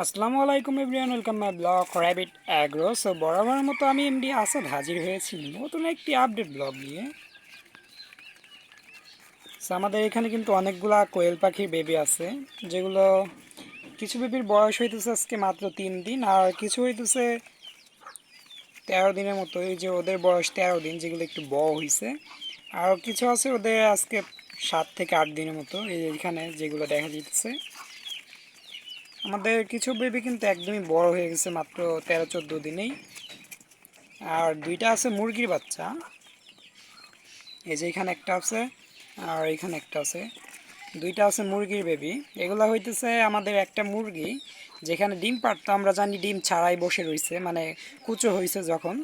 আসসালামু আলাইকুম everyone, welcome my vlog rabbit agro so বরাবর মতো আমি এমডি আসাদ হাজির হয়েছি নতুন একটি আপডেট ব্লগ নিয়ে। সো আমাদের এখানে কিন্তু অনেকগুলা কোয়েল পাখির বেবি আছে, যেগুলো কিছু বেবির বয়স হইতেছে আজকে মাত্র তিন দিন, আর কিছু হইতেছে তেরো দিনের মতো। এই যে ওদের বয়স তেরো দিন, যেগুলো একটু বড় হয়েছে আর কিছু আছে ওদের আজকে সাত থেকে আট দিনের মতো, এই এখানে যেগুলো দেখা যাচ্ছে আমাদের কিছু বেবি কিন্তু একদমই বড় হয়ে গেছে মাত্র তেরো, চোদ্দ দিনেই। আর দুইটা আছে মুরগির বাচ্চা। এই যে এখানে একটা আছে, আর এখানে একটা আছে। দুইটা আছে মুরগির বেবি এগুলা হইতেছে আমাদের একটা মুরগি, যেখানে ডিম পারতো আমরা জানি ডিম ছাড়াই বসে রইছে মানে কুচো হয়েছে যখন।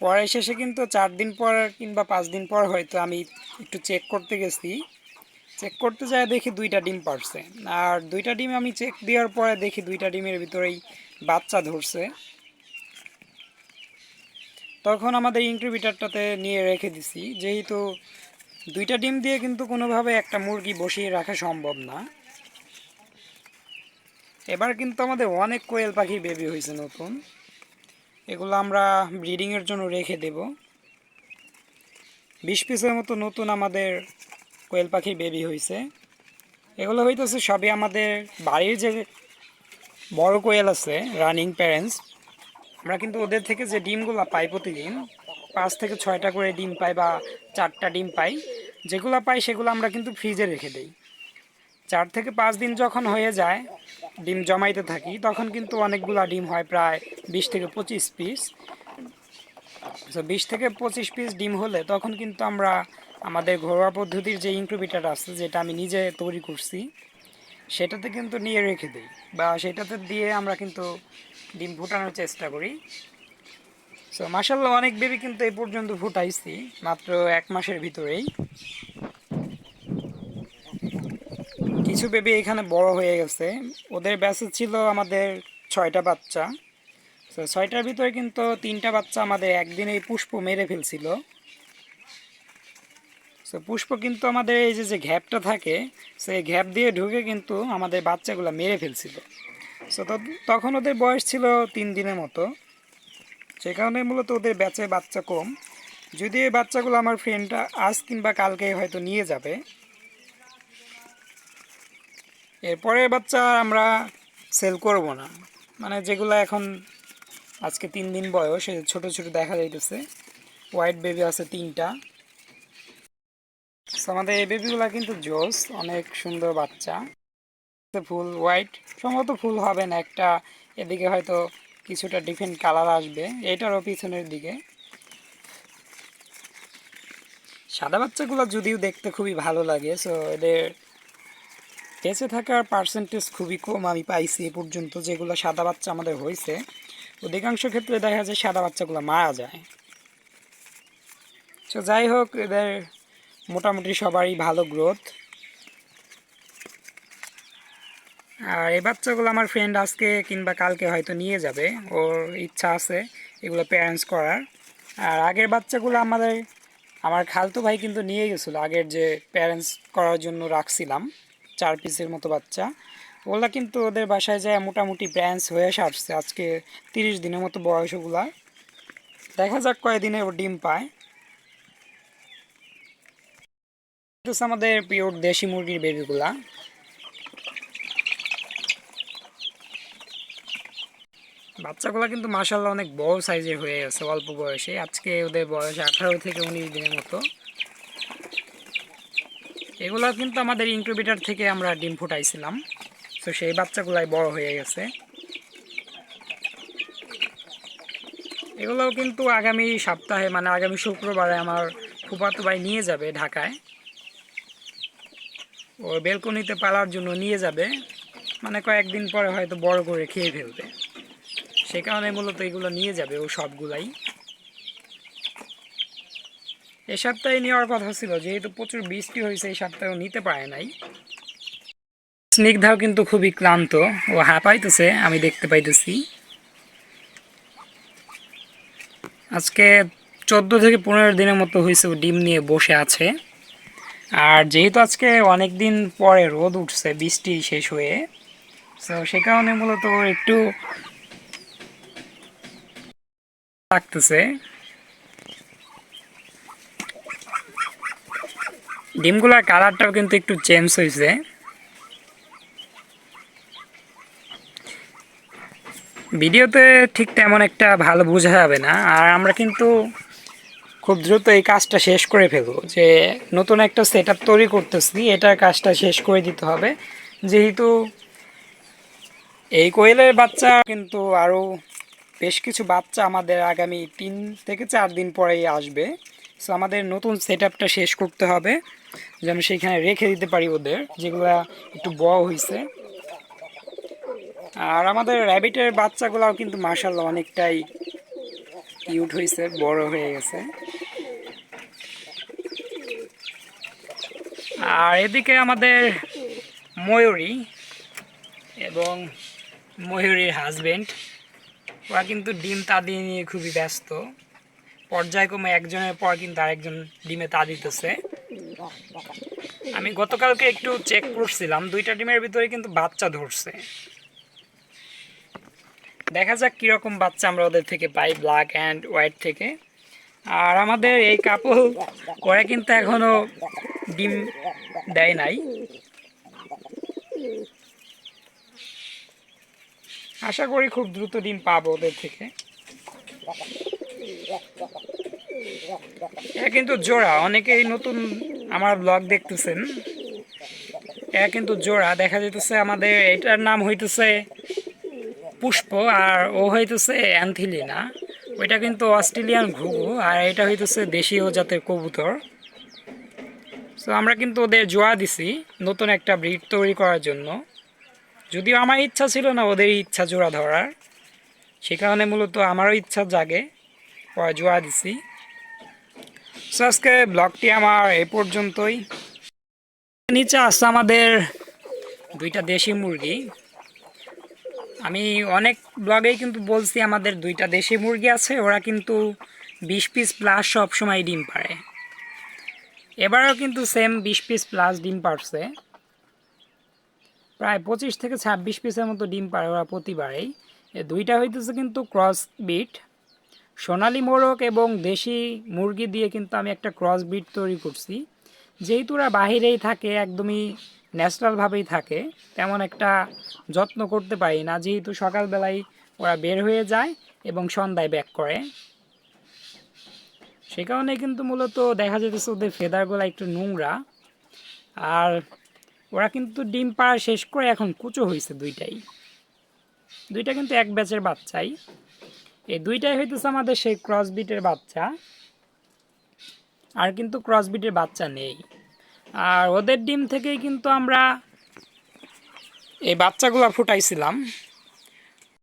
পরে শেষে কিন্তু চার দিন পর কিংবা পাঁচ দিন পর হয়তো আমি একটু চেক করতে গেছি। চেক করতে যায়, দেখি দুইটা ডিম পারছে। আর দুইটা ডিম আমি চেক দেওয়ার পরে দেখি দুইটা ডিমের ভিতরেই বাচ্চা ধরছে। তখন আমাদের ইনকিউবেটারটাতে নিয়ে রেখে দিছি। যেহেতু দুইটা ডিম দিয়ে কিন্তু কোনোভাবে একটা মুরগি বসিয়ে রাখা সম্ভব না। এবার কিন্তু আমাদের অনেক কোয়েল পাখির বেবি হয়েছে নতুন। এগুলো আমরা ব্রিডিংয়ের জন্য রেখে দেব। বিশ পিসের মতো নতুন আমাদের কোয়েল পাখির বেবি হয়েছে এগুলো হইতেছে সবই আমাদের বাড়ির যে বড় কোয়েল আছে রানিং প্যারেন্টস আমরা কিন্তু ওদের থেকে যে ডিমগুলো পাই প্রতিদিন, পাঁচ থেকে ছয়টা করে ডিম পাই বা চারটা ডিম পাই, যেগুলো পাই সেগুলো আমরা কিন্তু ফ্রিজে রেখে দিই। চার থেকে পাঁচ দিন যখন হয়ে যায়, ডিম জমাইতে থাকি, তখন কিন্তু অনেকগুলো ডিম হয় প্রায় বিশ থেকে পঁচিশ পিস বিশ থেকে পঁচিশ পিস ডিম হলে তখন কিন্তু আমরা আমাদের ঘরোয়া পদ্ধতির যে ইনক্রুবিটার আছে, যেটা আমি নিজে তৈরি করছি, সেটাতে কিন্তু নিয়ে রেখে দিই বা সেটাতে দিয়ে আমরা কিন্তু ডিম ফুটানোর চেষ্টা করি। সো মাসাল্লাহ অনেক বেবি কিন্তু এই পর্যন্ত ফুটাইছি, মাত্র এক মাসের ভিতরেই। কিছু বেবি এখানে বড় হয়ে গেছে। ওদের ব্যাসে ছিল আমাদের ছয়টা বাচ্চা। তো ছয়টার ভিতরে কিন্তু তিনটা বাচ্চা আমাদের একদিনেই পুষ্প মেরে ফেলছিল। সো পুষ্প কিন্তু আমাদের এই যে যে ঘ্যাপটা থাকে, সেই ঘ্যাপ দিয়ে ঢুকে কিন্তু আমাদের বাচ্চাগুলো মেরে ফেলছিল। সো তখন ওদের বয়স ছিল তিন দিনের মতো। সে কারণে মূলত ওদের ব্যাচে বাচ্চা কম। যদি এই বাচ্চাগুলো আমার ফ্রেন্ডটা আজ কিংবা কালকে হয়তো নিয়ে যাবে। এরপরে বাচ্চা আমরা সেল করব না। মানে যেগুলো এখন আজকে তিন দিন বয়স ছোট ছোট দেখা যাইতেছে। হোয়াইট বেবি আছে তিনটা। আমাদের এই বেবিগুলা কিন্তু জোস, অনেক সুন্দর বাচ্চা। ফুল হোয়াইট সম্ভবত ফুল হবে না, একটা এদিকে হয়তো কিছুটা ডিফারেন্ট কালার আসবে, এটারও পিছনের দিকে। সাদা বাচ্চাগুলো যদিও দেখতে খুবই ভালো লাগে সো এদের বেঁচে থাকার পার্সেন্টেজ খুবই কম আমি পাইছি এ পর্যন্ত, যেগুলো সাদা বাচ্চা আমাদের হয়েছে। অধিকাংশ ক্ষেত্রে দেখা যায় সাদা বাচ্চাগুলো মারা যায়। তো যাই হোক, এদের মোটামুটি সবারই ভালো গ্রোথ আর এই বাচ্চাগুলো আমার ফ্রেন্ড আজকে কিংবা কালকে হয়তো নিয়ে যাবে। ওর ইচ্ছা আছে এগুলো প্যারেন্টস করার। আর আগের বাচ্চাগুলো আমাদের, আমার খালতো ভাই কিন্তু নিয়ে গেছিল। আগের যে প্যারেন্টস করার জন্য রাখছিলাম, চার পিসের মতো বাচ্চা। ওগুলা কিন্তু ওদের বাসায় যায় মোটামুটি ব্র্যান্স হয়ে আসছে। আজকে তিরিশ দিনের মতো বয়স ওগুলা। দেখা যাক কয়দিনে ও ডিম পায়। আমাদের পিওর দেশি মুরগির বেবিগুলা বাচ্চাগুলো কিন্তু মাসাল্লাহ অনেক বড় সাইজের হয়ে গেছে অল্প বয়সে। আজকে ওদের বয়স আঠারো থেকে উনিশ দিনের মতো। এগুলো কিন্তু আমাদের ইনকিউবেটার থেকে আমরা ডিম ফুটাইছিলাম। তো সেই বাচ্চাগুলাই বড় হয়ে গেছে। এগুলোও কিন্তু আগামী সপ্তাহে মানে আগামী শুক্রবারে আমার ফুপাতো ভাই নিয়ে যাবে ঢাকায়। ও বেলকনিতে পালার জন্য নিয়ে যাবে। মানে কয়েকদিন পরে হয়তো বড় করে খেয়ে ফেলবে। সে কারণে মূলত এগুলো নিয়ে যাবে ও সবগুলাই। এ সপ্তাহে নেওয়ার কথা ছিল, যেহেতু প্রচুর বৃষ্টি হয়েছে, এই সপ্তাহে নিতে পারে নাই। স্নিগ্ধাও কিন্তু খুবই ক্লান্ত। ও হাঁপাইতেছে, আমি দেখতে পাইতেছি। আজকে চোদ্দ থেকে পনেরো দিনের মতো হয়েছে ও ডিম নিয়ে বসে আছে। আর যেহেতু আজকে অনেক দিন পরে রোদ উঠছে, বৃষ্টি শেষ হয়ে সো সে কারণে মূলত একটু লাগতেছে। ডিমগুলার কালারটাও কিন্তু একটু চেঞ্জ হয়েছে। ভিডিওতে ঠিক তেমন একটা ভালো বোঝা যাবে না, আর আমরা কিন্তু খুব দ্রুত এই কাজটা শেষ করে ফেলব। যে নতুন একটা সেট তৈরি করতেছি এটার কাজটা শেষ করে দিতে হবে। যেহেতু এই কোয়েলের বাচ্চা, কিন্তু আরও বেশ কিছু বাচ্চা আমাদের আগামী তিন থেকে চার দিন পরেই আসবে। সো আমাদের নতুন সেট শেষ করতে হবে। যেন সেইখানে রেখে দিতে পারি ওদের, যেগুলো একটু বড় হয়েছে আর আমাদের র্যাবিটের বাচ্চাগুলাও কিন্তু মার্শাল্লাহ অনেকটাই কিউট হয়েছে বড় হয়ে গেছে। আর এদিকে আমাদের ময়ূরী এবং ময়ূরীর হাজবেন্ড ওরা কিন্তু ডিম তাদি নিয়ে খুবই ব্যস্ত। পর্যায়ক্রমে একজনের পর কিন্তু আরেকজন ডিমে তা দিতেছে। আমি গতকালকে একটু চেক করছিলাম, দুইটা ডিমের ভিতরে কিন্তু বাচ্চা ধরছে। দেখা যাক কীরকম বাচ্চা আমরা ওদের থেকে পাই ব্ল্যাক অ্যান্ড হোয়াইট থেকে। আর আমাদের এই কাপল ওরা কিন্তু এখনও ডিম দেয় নাই। আশা করি খুব দ্রুত ডিম পাবো ওদের থেকে। এরা কিন্তু জোড়া, অনেকেই নতুন আমার ব্লগ দেখতেছেন। এরা কিন্তু জোড়া, দেখা যেতেছে আমাদের এটার নাম হইতেছে পুষ্প আর ও হইতেছে অ্যান্থিলিনা। ওইটা কিন্তু অস্ট্রেলিয়ান ঘুঘু আর এটা হইতেছে দেশীয় জাতের কবুতর। সো আমরা কিন্তু ওদের জোয়া দিছি নতুন একটা ব্রিড তৈরি করার জন্য। যদিও আমার ইচ্ছা ছিল না ওদের ইচ্ছা জোড়া ধরার, সে কারণে মূলত আমারও ইচ্ছা জাগে পরে জোয়া দিছি। সো আজকে ব্লগটি আমার এ পর্যন্তই। নিচে আসছে আমাদের দুইটা দেশি মুরগি। আমি অনেক ব্লগেই কিন্তু বলছি আমাদের দুইটা দেশি মুরগি আছে, ওরা কিন্তু বিশ পিস প্লাস সবসময় ডিম পারে এবারও কিন্তু সেম বিশ পিস প্লাস ডিম পারছে প্রায় পঁচিশ থেকে ছাব্বিশ পিসের মতো ডিম পারে ওরা প্রতিবারেই। দুইটা হইতেছে কিন্তু ক্রস বিট সোনালি মোরগ এবং দেশি মুরগি দিয়ে কিন্তু আমি একটা ক্রস বিট তৈরি করছি। যেহেতু ওরা বাহিরেই থাকে, একদমই ন্যাচারালভাবেই থাকে, তেমন একটা যত্ন করতে পারি না। যেহেতু সকালবেলায় ওরা বের হয়ে যায় এবং সন্ধ্যায় ব্যাক করে। সে কারণে কিন্তু মূলত দেখা যেতেছে ওদের ফেদারগুলো একটু নোংরা। আর ওরা কিন্তু ডিম পাড়া শেষ করে এখন কুচো হয়েছে দুইটাই। দুইটা কিন্তু এক ব্যাচের বাচ্চাই। এই দুইটাই হইতেছে আমাদের সেই ক্রসবিটের বাচ্চা। আর কিন্তু ক্রসবিটের বাচ্চা নেই। আর ওদের ডিম থেকেই কিন্তু আমরা এই বাচ্চাগুলো ফুটাইছিলাম।